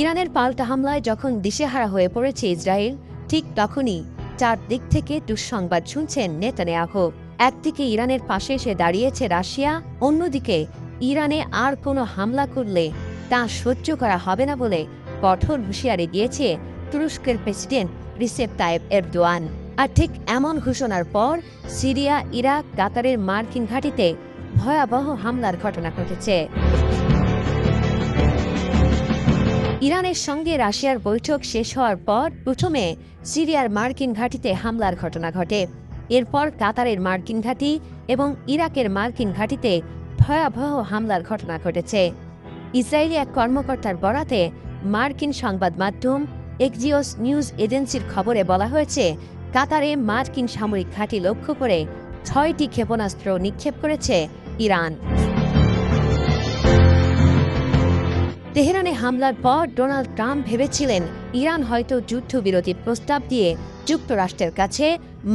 ইরানের পাল্টা হামলায় যখন দিশেহারা হয়ে পড়েছে ইসরায়েল, ঠিক তখনই চারদিক থেকে দুঃসংবাদ শুনছেন নেতানিয়াহু। একদিকে ইরানের পাশে এসে দাঁড়িয়েছে রাশিয়া, অন্যদিকে ইরানে আর কোনো হামলা করলে তা সহ্য করা হবে না বলে কঠোর হুঁশিয়ারি দিয়েছে তুরস্কের প্রেসিডেন্ট রিসেপ তায়েব এরদোয়ান। আর ঠিক এমন ঘোষণার পর সিরিয়া, ইরাক, কাতারের মার্কিন ঘাঁটিতে ভয়াবহ হামলার ঘটনা ঘটেছে। ইরানের সঙ্গে রাশিয়ার বৈঠক শেষ হওয়ার পর প্রথমে সিরিয়ার মার্কিন ঘাঁটিতে হামলার ঘটনা ঘটে। এরপর কাতারের মার্কিন ঘাঁটি এবং ইরাকের মার্কিন ঘাঁটিতে ভয়াবহ হামলার ঘটনা ঘটেছে। ইসরায়েলি এক কর্মকর্তার বরাতে মার্কিন সংবাদ মাধ্যম এক্সিওস নিউজ এজেন্সির খবরে বলা হয়েছে, কাতারে মার্কিন সামরিক ঘাঁটি লক্ষ্য করে ছয়টি ক্ষেপণাস্ত্র নিক্ষেপ করেছে ইরান। তেহরানে হামলার পর ডোনাল্ড ট্রাম্প ভেবেছিলেন ইরান হয়তো যুদ্ধবিরতির প্রস্তাব দিয়ে যুক্তরাষ্ট্রের কাছে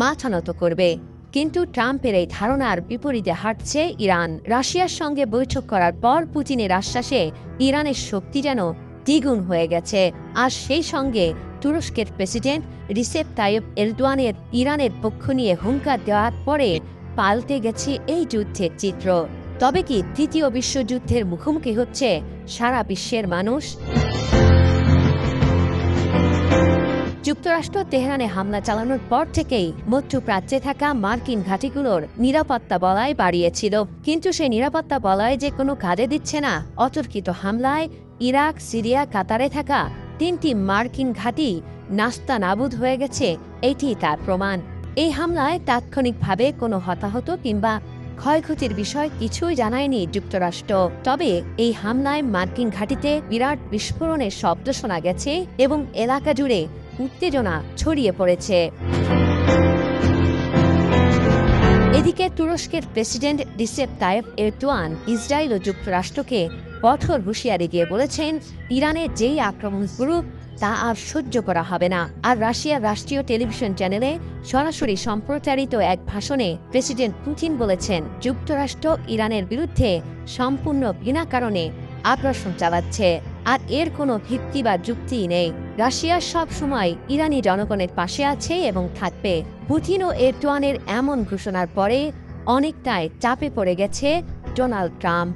মাথা নত করবে। কিন্তু ট্রাম্পের এই ধারণার বিপরীতে হাঁটছে ইরান। রাশিয়ার সঙ্গে বৈঠক করার পর পুতিনের আশ্বাসে ইরানের শক্তি যেন দ্বিগুণ হয়ে গেছে। আর সেই সঙ্গে তুরস্কের প্রেসিডেন্ট রিসেপ তাইব এরদোয়ানের ইরানের পক্ষ নিয়ে হুঙ্কার দেওয়ার পরে পাল্টে গেছে এই যুদ্ধের চিত্র। তবে কি তৃতীয় বিশ্বযুদ্ধের মুখোমুখি হচ্ছে সারা বিশ্বের মানুষ? যুক্তরাষ্ট্র তেহরানে হামলা চালানোর পর থেকেই মধ্যপ্রাচ্যে থাকা মার্কিন ঘাঁটিগুলোর নিরাপত্তা বলয় বাড়িয়েছিল। কিন্তু সেই নিরাপত্তা বলয় যে কোনো কাজে দিচ্ছে না। অতর্কিত হামলায় ইরাক, সিরিয়া, কাতারে থাকা তিনটি মার্কিন ঘাঁটি নাস্তা নাবুদ হয়ে গেছে। এটি তার প্রমাণ। এই হামলায় তাৎক্ষণিকভাবে কোনো হতাহত কিংবা ক্ষয়ক্ষতির বিষয় কিছুই জানায়নি যুক্তরাষ্ট্র। তবে এই হামলায় মার্কিন ঘাঁটিতে বিরাট বিস্ফোরণের শব্দ শোনা গেছে এবং এলাকা জুড়ে উত্তেজনা ছড়িয়ে পড়েছে। এদিকে তুরস্কের president Recep Tayyip Erdogan Israel ও যুক্তরাষ্ট্রকে কঠোর হুঁশিয়ারি দিয়ে বলেছেন, ইরানের যেই আক্রমণ করুক তা আর সহ্য করা হবে না। আর রাশিয়ার রাষ্ট্রীয় টেলিভিশন চ্যানেলে সরাসরি সম্প্রচারিত এক ভাষণে প্রেসিডেন্ট পুতিন বলেছেন, যুক্তরাষ্ট্র ইরানের বিরুদ্ধে সম্পূর্ণ বিনা কারণে আগ্রাসন চালাচ্ছে। আর এর কোনো ভিত্তি বা যুক্তি নেই। রাশিয়া সব সময় ইরানি জনগণের পাশে আছে এবং থাকবে। পুতিন ও এরদোয়ানের এমন ঘোষণার পরে অনেকটাই চাপে পড়ে গেছে ডোনাল্ড ট্রাম্প।